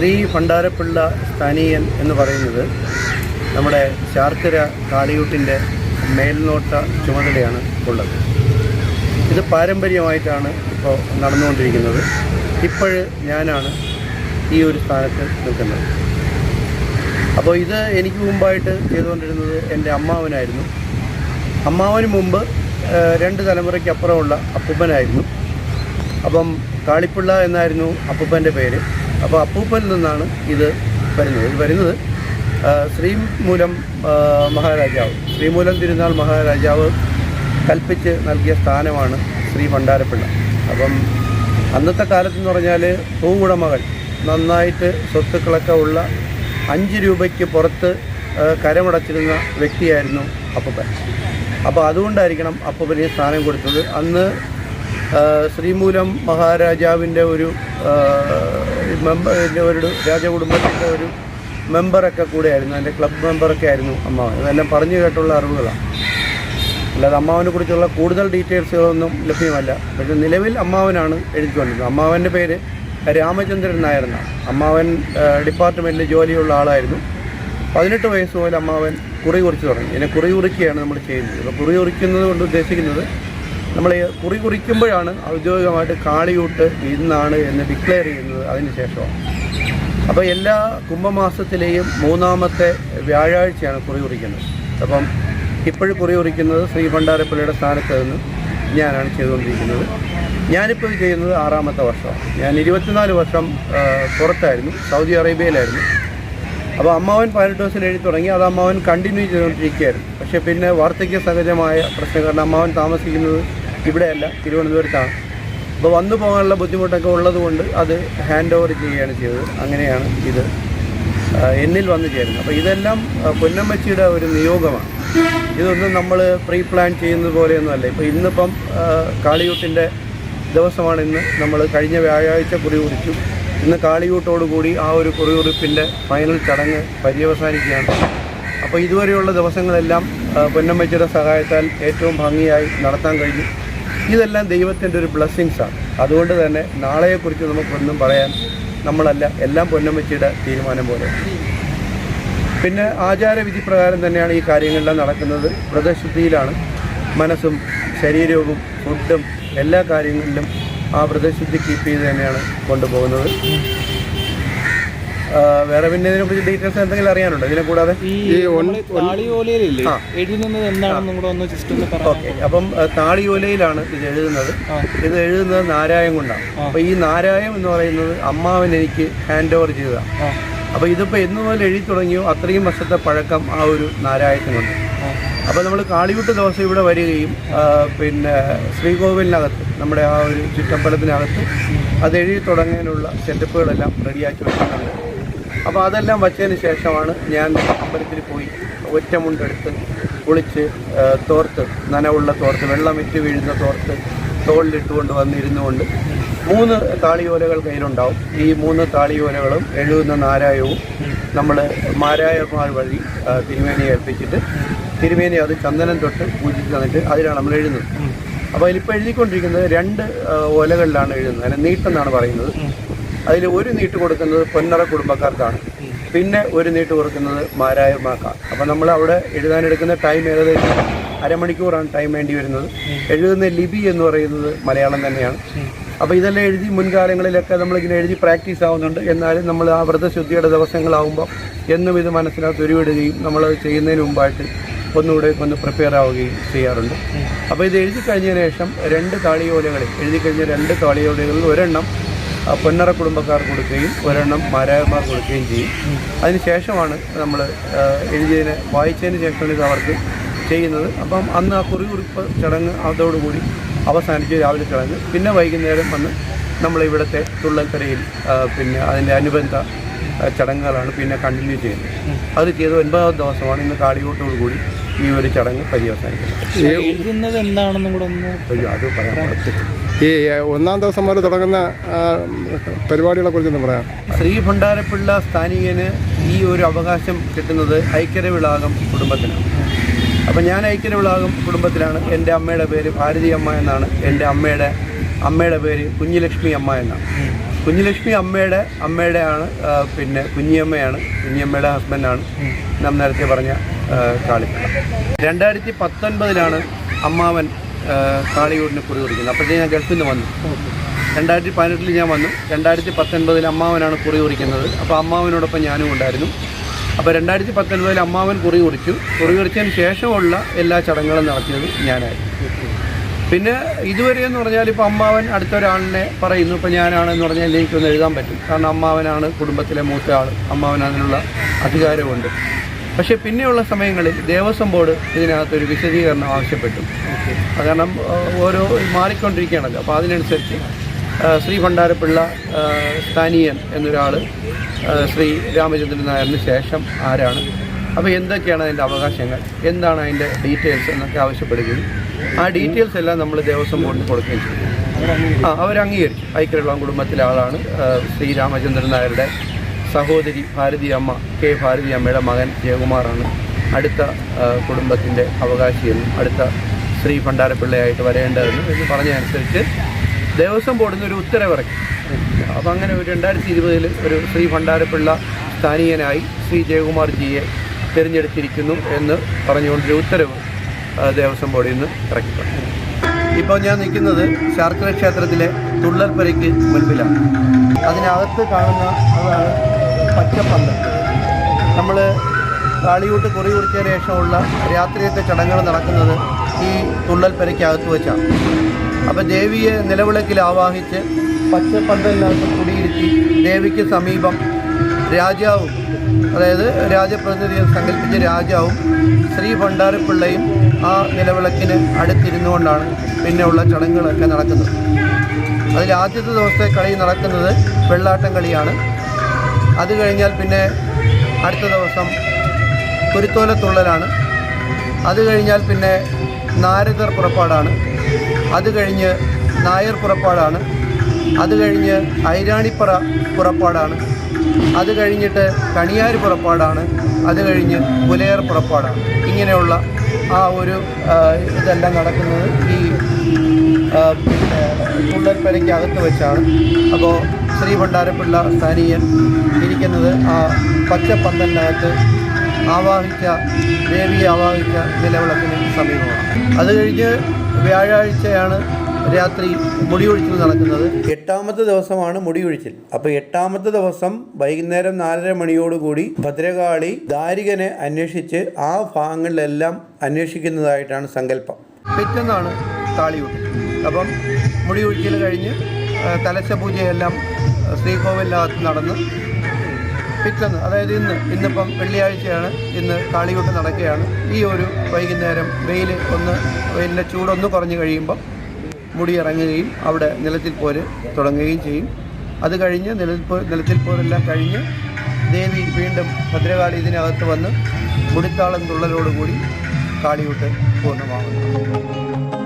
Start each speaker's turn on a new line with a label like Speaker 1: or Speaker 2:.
Speaker 1: ശ്രീ ഭണ്ഡാരപ്പിള്ള സ്ഥാനീയൻ എന്ന് പറയുന്നത് നമ്മുടെ ശാർക്കര കാളിയൂട്ടിന്റെ മേൽനോട്ട ചുമതലയാണ് ഉള്ളത്. ഇത് പാരമ്പര്യമായിട്ടാണ് ഇപ്പോൾ നടന്നുകൊണ്ടിരിക്കുന്നത്. ഇപ്പോൾ ഞാനാണ് ഈ ഒരു സ്ഥാനത്ത് നിൽക്കുന്നത്. അപ്പോൾ ഇത് എനിക്ക് മുമ്പായിട്ട് ചെയ്തുകൊണ്ടിരുന്നത് എന്റെ അമ്മാവനായിരുന്നു. അമ്മാവന് മുമ്പ് രണ്ട് തലമുറയ്ക്ക് അപ്പുറമുള്ള അപ്പൂപ്പനായിരുന്നു. അപ്പം കാളിപ്പിള്ള എന്നായിരുന്നു അപ്പൂപ്പന്റെ പേര്. അപ്പോൾ അപ്പൂപ്പൻ നിന്നാണ് ഇത് വരുന്നത്. ഇത് വരുന്നത് ശ്രീമൂലം മഹാരാജാവ്. ശ്രീമൂലം തിരുനാൾ മഹാരാജാവ് കൽപ്പിച്ച് നൽകിയ സ്ഥാനമാണ് ശ്രീ ഭണ്ഡാരപ്പിള്ള. അപ്പം അന്നത്തെ കാലത്തെന്ന് പറഞ്ഞാൽ ഭൂവുടമകൾ നന്നായിട്ട് സ്വത്തുക്കളൊക്കെ ഉള്ള അഞ്ച് രൂപയ്ക്ക് പുറത്ത് കരമടച്ചിരുന്ന വ്യക്തിയായിരുന്നു അപ്പൂപ്പൻ. അപ്പോൾ അതുകൊണ്ടായിരിക്കണം അപ്പൂപ്പന് സ്ഥാനം കൊടുത്തത്. അന്ന് ശ്രീമൂലം മഹാരാജാവിന്റെ ഒരു മെമ്പർ ഒരു രാജകുടുംബത്തിന്റെ ഒരു മെമ്പറൊക്കെ കൂടെയായിരുന്നു. എന്റെ ക്ലബ് മെമ്പറൊക്കെ ആയിരുന്നു അമ്മാവൻ. ഇതെല്ലാം പറഞ്ഞു കേട്ടുള്ള അറിവുകളാണ്. അല്ലാതെ അമ്മാവനെ കുറിച്ചുള്ള കൂടുതൽ ഡീറ്റെയിൽസുകളൊന്നും ലഭ്യമല്ല. പക്ഷേ നിലവിൽ അമ്മാവനാണ് എഴുതിക്കൊണ്ടിരുന്നത് അമ്മാവന്റെ പേര് രാമചന്ദ്രൻ നായർ എന്നാണ് അമ്മാവൻ ഡിപ്പാർട്ട്മെന്റിൽ ജോലിയുള്ള ആളായിരുന്നു. പതിനെട്ട് വയസ്സ് മുതൽ അമ്മാവൻ കുറി കുറിച്ച് തുടങ്ങി. ഇതിനെ കുറി കുറിക്കുകയാണ് നമ്മൾ ചെയ്യുന്നത്. അപ്പോൾ കുറി കുറിക്കുന്നത് കൊണ്ട് ഉദ്ദേശിക്കുന്നത് നമ്മൾ കുറി കുറിക്കുമ്പോഴാണ് ഔദ്യോഗികമായിട്ട് കാളിയൂട്ട് ഇന്നാണ് എന്ന് ഡിക്ലെയർ ചെയ്യുന്നത് അതിന് ശേഷമാണ്. അപ്പോൾ എല്ലാ കുംഭമാസത്തിലെയും മൂന്നാമത്തെ വ്യാഴാഴ്ചയാണ് കുറി കുറിക്കുന്നത്. അപ്പം ഇപ്പോഴും കുറി കുറിക്കുന്നത് ശ്രീ ഭണ്ഡാരപ്പള്ളിയുടെ സ്ഥാനത്ത് നിന്ന് ഞാനാണ് ചെയ്തുകൊണ്ടിരിക്കുന്നത്. ഞാനിപ്പോൾ ചെയ്യുന്നത് ആറാമത്തെ വർഷമാണ്. ഞാൻ ഇരുപത്തിനാല് വർഷം പുറത്തായിരുന്നു സൗദി അറേബ്യയിലായിരുന്നു. അപ്പോൾ അമ്മാവൻ പതിനെട്ട് ദിവസം എഴുതി തുടങ്ങി അത് അമ്മാവൻ കണ്ടിന്യൂ ചെയ്തുകൊണ്ടിരിക്കുകയായിരുന്നു. പക്ഷേ പിന്നെ വാർദ്ധക്യ സഹജമായ പ്രശ്നം കാരണം അമ്മാവൻ താമസിക്കുന്നത് ഇവിടെയല്ല തിരുവനന്തപുരത്താണ്. അപ്പോൾ വന്നു പോകാനുള്ള ബുദ്ധിമുട്ടൊക്കെ ഉള്ളതുകൊണ്ട് അത് ഹാൻഡ് ഓവർ ചെയ്യുകയാണ് ചെയ്തത്. അങ്ങനെയാണ് ഇത് എന്നിൽ വന്നു ചേരുന്നത്. അപ്പോൾ ഇതെല്ലാം പൊന്നമ്മച്ചിയുടെ ഒരു നിയോഗമാണ്. ഇതൊന്നും നമ്മൾ പ്രീ പ്ലാൻ ചെയ്യുന്നത് പോലെയൊന്നുമല്ല. ഇപ്പോൾ ഇന്നിപ്പം കാളിയൂട്ടിന്റെ ദിവസമാണ് ഇന്ന്. നമ്മൾ കഴിഞ്ഞ വ്യാഴാഴ്ച കുറി കുറിച്ചു. ഇന്ന് കാളിയൂട്ടോടുകൂടി ആ ഒരു കുറികുറിപ്പിന്റെ ഫൈനൽ ചടങ്ങ് പര്യവസാനിക്കുകയാണ്. അപ്പോൾ ഇതുവരെയുള്ള ദിവസങ്ങളെല്ലാം പൊന്നമ്മച്ചിയുടെ സഹായത്താൽ ഏറ്റവും ഭംഗിയായി നടത്താൻ കഴിഞ്ഞു. ഇതെല്ലാം ദൈവത്തിന്റെ ഒരു ബ്ലെസ്സിങ്സാണ് അതുകൊണ്ട് തന്നെ നാളെയെക്കുറിച്ച് നമുക്കൊന്നും പറയാൻ നമ്മളല്ല. എല്ലാം പൊന്നമ്മച്ചിയുടെ തീരുമാനം പോലെ. പിന്നെ ആചാരവിധി പ്രകാരം തന്നെയാണ് ഈ കാര്യങ്ങളെല്ലാം നടക്കുന്നത്. വ്രതശുദ്ധിയിലാണ്. മനസ്സും ശരീരവും ഫുഡും എല്ലാ കാര്യങ്ങളിലും ആ വ്രതശുദ്ധി കീപ്പ് ചെയ്ത് തന്നെയാണ് കൊണ്ടുപോകുന്നത്. വേറെ പിന്നെ ഇതിനെക്കുറിച്ച് ഡീറ്റെയിൽസ് എന്തെങ്കിലും അറിയാനുണ്ടോ? ഇതിനെ കൂടാതെ? ഓക്കെ. അപ്പം താളിയോലയിലാണ് ഇത് എഴുതുന്നത്. ഇത് എഴുതുന്നത് നാരായം കൊണ്ടാണ്. അപ്പൊ ഈ നാരായം എന്ന് പറയുന്നത് അമ്മാവൻ എനിക്ക് ഹാൻഡ് ഓവർ ചെയ്തതാണ്
Speaker 2: അപ്പൊ
Speaker 1: ഇതിപ്പോ ഇതിപ്പോൾ എന്ന് മുതൽ എഴുതി തുടങ്ങിയോ? അത്രയും വർഷത്തെ പഴക്കം ആ ഒരു നാരായത്തിനുണ്ട് അപ്പോൾ നമ്മൾ കാളിയൂട്ട് ദിവസം ഇവിടെ വരികയും പിന്നെ ശ്രീകോവിലിനകത്ത് നമ്മുടെ ആ ഒരു ചുറ്റമ്പലത്തിനകത്ത് അത് എഴുതി തുടങ്ങാനുള്ള സെറ്റപ്പുകളെല്ലാം റെഡിയാക്കി വെച്ചിട്ടുണ്ട്. അപ്പോൾ അതെല്ലാം വച്ചതിന് ശേഷമാണ് ഞാൻ അമ്പലത്തിൽ പോയി ഒറ്റമുണ്ടെടുത്ത് കുളിച്ച് തോർത്ത് നനവുള്ള തോർത്ത് വെള്ളം ഇറ്റ് വീഴുന്ന തോർത്ത് തോളിലിട്ടുകൊണ്ട് വന്നിരുന്നുകൊണ്ട് മൂന്ന് താളിയോലകൾ കയ്യിലുണ്ടാവും. ഈ മൂന്ന് താളിയോലകളും എഴുതുന്ന നാരായവും നമ്മൾ മാരായമാർ വഴി തിരുമേനി ഏൽപ്പിച്ചിട്ട് തിരുമേനി അത് ചന്ദനം തൊട്ട് പൂജിച്ച് തന്നിട്ട് അതിലാണ് നമ്മൾ എഴുതുന്നത്. അപ്പോൾ അതിലിപ്പോൾ എഴുതിക്കൊണ്ടിരിക്കുന്നത് രണ്ട് ഓലകളിലാണ് എഴുതുന്നത്. അതിന് നീട്ടെന്നാണ് പറയുന്നത്. അതിൽ ഒരു നീട്ട് കൊടുക്കുന്നത് പൊന്നറ കുടുംബക്കാർക്കാണ്. പിന്നെ ഒരു നീട്ട് കൊടുക്കുന്നത് മാരായമാർക്കാണ് അപ്പോൾ നമ്മൾ അവിടെ എഴുതാനെടുക്കുന്ന ടൈം ഏകദേശം അരമണിക്കൂറാണ് ടൈം വേണ്ടി വരുന്നത്. എഴുതുന്ന ലിപി എന്ന് പറയുന്നത് മലയാളം തന്നെയാണ്. അപ്പോൾ ഇതെല്ലാം എഴുതി മുൻകാലങ്ങളിലൊക്കെ നമ്മളിങ്ങനെ എഴുതി പ്രാക്ടീസ് ആവുന്നുണ്ട്. എന്നാലും നമ്മൾ ആ വ്രതശുദ്ധിയുടെ ദിവസങ്ങളാവുമ്പോൾ എന്നും ഇത് മനസ്സിനകത്ത് ഉരുവിടുകയും നമ്മളത് ചെയ്യുന്നതിന് മുമ്പായിട്ട് ഒന്നുകൂടെ ഒന്ന് പ്രിപ്പയർ ആവുകയും ചെയ്യാറുണ്ട്. അപ്പോൾ ഇത് എഴുതി കഴിഞ്ഞതിന് ശേഷം രണ്ട് താളിയോലകളിൽ എഴുതി കഴിഞ്ഞ രണ്ട് താളിയോലകളിൽ ഒരെണ്ണം പൊന്നറ കുടുംബക്കാർ കൊടുക്കുകയും ഒരെണ്ണം മാരായന്മാർ കൊടുക്കുകയും ചെയ്യും. അതിനുശേഷമാണ് നമ്മൾ എഴുതിയതിന് വായിച്ചതിന് ശേഷമാണ് ഇത് അവർക്ക് ചെയ്യുന്നത്. അപ്പം അന്ന് ആ കുറികുറിപ്പ് ചടങ്ങ് അതോടുകൂടി അവസാനിച്ച് രാവിലെ ചടങ്ങ്. പിന്നെ വൈകുന്നേരം വന്ന് നമ്മൾ ഇവിടുത്തെ തുള്ളൽക്കരയിൽ പിന്നെ അതിന്റെ അനുബന്ധ ചടങ്ങുകളാണ് പിന്നെ കണ്ടിന്യൂ ചെയ്യുന്നത്. അത് ചെയ്ത് ഒൻപതാം ദിവസമാണ് ഇന്ന് കാളിയോട്ടോടുകൂടി ഈ ഒരു ചടങ്ങ് പര്യവസാനിക്കുന്നത്.
Speaker 2: എഴുതുന്നത് എന്താണെന്നും കൂടെ ഒന്ന്
Speaker 1: അത് പറയാൻ
Speaker 3: ഈ ഒന്നാം ദിവസം മുതൽ തുടങ്ങുന്ന പരിപാടികളെ കുറിച്ച് ഒന്ന് പറയാം.
Speaker 1: ശ്രീ ഭണ്ഡാരപ്പിള്ള സ്ഥാനികന് ഈ ഒരു അവകാശം കിട്ടുന്നത് ഐക്യരവിളാകം കുടുംബത്തിനാണ്. അപ്പം ഞാൻ ഐക്യരവിളാകം കുടുംബത്തിലാണ്. എന്റെ അമ്മയുടെ പേര് ഭാരതി അമ്മ എന്നാണ്. എന്റെ അമ്മയുടെ അമ്മയുടെ പേര് കുഞ്ഞിലക്ഷ്മി അമ്മ എന്നാണ്. കുഞ്ഞുലക്ഷ്മി അമ്മയുടെ അമ്മയുടെ ആണ് പിന്നെ കുഞ്ഞിയമ്മയാണ്. കുഞ്ഞിയമ്മയുടെ ഹസ്ബൻഡാണ് നാം നേരത്തെ പറഞ്ഞ ആ, കാളിക്കട. രണ്ടായിരത്തി പത്തൊൻപതിലാണ് അമ്മാവൻ കാളിയൂരിന് കുറി കുറിക്കുന്നത്. അപ്പോഴത്തേക്ക് ഞാൻ ഗൾഫിൽ നിന്ന് വന്നു. രണ്ടായിരത്തി പതിനെട്ടിൽ ഞാൻ വന്നു. രണ്ടായിരത്തി പത്തൊൻപതിൽ അമ്മാവനാണ് കുറി കുറിക്കുന്നത്. അപ്പോൾ അമ്മാവനോടൊപ്പം ഞാനും ഉണ്ടായിരുന്നു. അപ്പോൾ രണ്ടായിരത്തി പത്തൊൻപതിൽ അമ്മാവൻ കുറി കുറിച്ചു. കുറി കുറിച്ചതിന് ശേഷമുള്ള എല്ലാ ചടങ്ങുകളും നടത്തിയത് ഞാനായിരുന്നു. പിന്നെ ഇതുവരെ എന്ന് പറഞ്ഞാൽ ഇപ്പോൾ അമ്മാവൻ അടുത്ത ഒരാളിനെ പറയുന്നു. ഇപ്പോൾ ഞാനാണെന്ന് പറഞ്ഞാൽ എനിക്കൊന്ന് എഴുതാൻ പറ്റും. കാരണം അമ്മാവനാണ് കുടുംബത്തിലെ മൂത്ത ആൾ. അമ്മാവൻ അതിനുള്ള അധികാരമുണ്ട്. പക്ഷേ പിന്നെയുള്ള സമയങ്ങളിൽ ദേവസ്വം ബോർഡ് ഇതിനകത്തൊരു വിശദീകരണം ആവശ്യപ്പെട്ടു. കാരണം ഓരോ മാറിക്കൊണ്ടിരിക്കുകയാണല്ലോ. അപ്പോൾ അതിനനുസരിച്ച് ശ്രീ ഭണ്ഡാരപ്പിള്ള സ്ഥാനീയൻ എന്നൊരാൾ ശ്രീ രാമചന്ദ്രൻ നായറിന് ശേഷം ആരാണ്? അപ്പോൾ എന്തൊക്കെയാണ് അതിന്റെ അവകാശങ്ങൾ? എന്താണ് അതിന്റെ ഡീറ്റെയിൽസ് എന്നൊക്കെ ആവശ്യപ്പെടുകയും ആ ഡീറ്റെയിൽസ് എല്ലാം നമ്മൾ ദേവസ്വം ബോർഡിന് കൊടുക്കുകയും ചെയ്തു. ആ അവർ അംഗീകരിച്ചു ഐക്യവെള്ളം കുടുംബത്തിലെ ആളാണ് ശ്രീ രാമചന്ദ്രൻ നായരുടെ സഹോദരി ഭാരതി അമ്മ കെ ഭാരതി അമ്മയുടെ മകൻ ജയകുമാറാണ്. അടുത്ത കുടുംബത്തിന്റെ അവകാശിയെന്നും അടുത്ത ശ്രീ ഭണ്ഡാരപ്പിള്ളയായിട്ട് വരേണ്ടതെന്നും എന്ന് പറഞ്ഞതനുസരിച്ച് ദേവസ്വം ബോർഡിൽ ഒരു ഉത്തരവിറക്കി. അപ്പോൾ അങ്ങനെ ഒരു രണ്ടായിരത്തി ഇരുപതിൽ ഒരു ശ്രീ ഭണ്ഡാരപ്പിള്ള സ്ഥാനീയനായി ശ്രീ ജയകുമാർ ജിയെ തിരഞ്ഞെടുത്തിരിക്കുന്നു എന്ന് പറഞ്ഞുകൊണ്ടൊരു ഉത്തരവ് ദേവസ്വം ബോർഡിൽ നിന്ന് ഇറക്കിയിട്ടുണ്ട് ഇപ്പോൾ ഞാൻ നിൽക്കുന്നത് ശാർക്കര ക്ഷേത്രത്തിലെ തുള്ളൽപ്പരയ്ക്ക് മുൻപിലാണ്. അതിനകത്ത് കാണുന്ന അതാണ് പച്ചപ്പന്തൽ നമ്മൾ കാളിയൂട്ട് കുറി കുറിച്ച ശേഷമുള്ള രാത്രിയത്തെ ചടങ്ങുകൾ നടക്കുന്നത് ഈ തുള്ളൽ പെരയ്ക്കകത്ത് വെച്ചാണ്. അപ്പം ദേവിയെ നിലവിളക്കിൽ ആവാഹിച്ച് പച്ചപ്പന്തലിനകത്ത് കുടിയിരുത്തി ദേവിക്ക് സമീപം രാജാവും അതായത് രാജപ്രതിനിധിയെ സങ്കല്പിച്ച രാജാവും ശ്രീ ഭണ്ഡാരപ്പിള്ളയും ആ നിലവിളക്കിന് അടുത്തിരുന്നുകൊണ്ടാണ് പിന്നെയുള്ള ചടങ്ങുകളൊക്കെ നടക്കുന്നത്. അതിൽ ആദ്യത്തെ ദിവസത്തെ കളി നടക്കുന്നത് വെള്ളാട്ടം കളിയാണ്. അത് കഴിഞ്ഞാൽ പിന്നെ അടുത്ത ദിവസം കുരുത്തോലത്തുള്ളലാണ് അത് കഴിഞ്ഞാൽ പിന്നെ നാരദർ പുറപ്പാടാണ്. അത് കഴിഞ്ഞ് നായർ പുറപ്പാടാണ്. അത് കഴിഞ്ഞ് ഐരാണിപ്പറ പുറപ്പാടാണ്. അത് കഴിഞ്ഞിട്ട് കണിയാർ പുറപ്പാടാണ്. അത് കഴിഞ്ഞ് പുലയർ പുറപ്പാടാണ്. ഇങ്ങനെയുള്ള ആ ഒരു ഇതെല്ലാം നടക്കുന്നത് ഈ ആ, പിന്നെ തുള്ളൽപ്പരയ്ക്ക് അകത്ത് വെച്ചാണ്. അപ്പോൾ ശ്രീ ഭണ്ഡാരപ്പിള്ള സ്ഥാനീയൻ ഇരിക്കുന്നത് ആ പച്ച പന്തലിനകത്ത് ആവാഹിച്ച ദേവിയെ ആവാഹിച്ച നിലവിളക്കിന് സമീപമാണ്. അത് കഴിഞ്ഞ് വ്യാഴാഴ്ചയാണ് രാത്രി മുടിയൊഴിച്ചിൽ നടക്കുന്നത്. എട്ടാമത്തെ ദിവസമാണ് മുടിയൊഴിച്ചിൽ. അപ്പോൾ എട്ടാമത്തെ ദിവസം വൈകുന്നേരം നാലര മണിയോടുകൂടി ഭദ്രകാളി ദാരികനെ അന്വേഷിച്ച് ആ ഭാഗങ്ങളിലെല്ലാം അന്വേഷിക്കുന്നതായിട്ടാണ് സങ്കല്പം. പിറ്റെന്നാണ് താളിയൂട്ട്. അപ്പം മുടിയൊഴിച്ചിൽ കഴിഞ്ഞ് കലശ പൂജയെല്ലാം ആ, ശ്രീകോവിലിനകത്ത് നടന്ന് പിറ്റന്ന് അതായത് ഇന്ന് ഇന്നിപ്പം വെള്ളിയാഴ്ചയാണ് ഇന്ന് കാളികൂട്ടം നടക്കുകയാണ്. ഈ ഒരു വൈകുന്നേരം വെയിൽ ഒന്ന് വെയിലിന്റെ ചൂടൊന്ന് കുറഞ്ഞു കഴിയുമ്പം മുടി ഇറങ്ങുകയും അവിടെ നിലത്തിൽ പോര് തുടങ്ങുകയും ചെയ്യും. അത് കഴിഞ്ഞ് നിലത്തിൽ നിലത്തിൽ പോരെല്ലാം കഴിഞ്ഞ് ദേവി വീണ്ടും ഭദ്രകാളി ഇതിനകത്ത് വന്ന് മുടിത്താളം തുള്ളലോടുകൂടി കാളിയൂട്ട് പൂർണമാകുന്നു.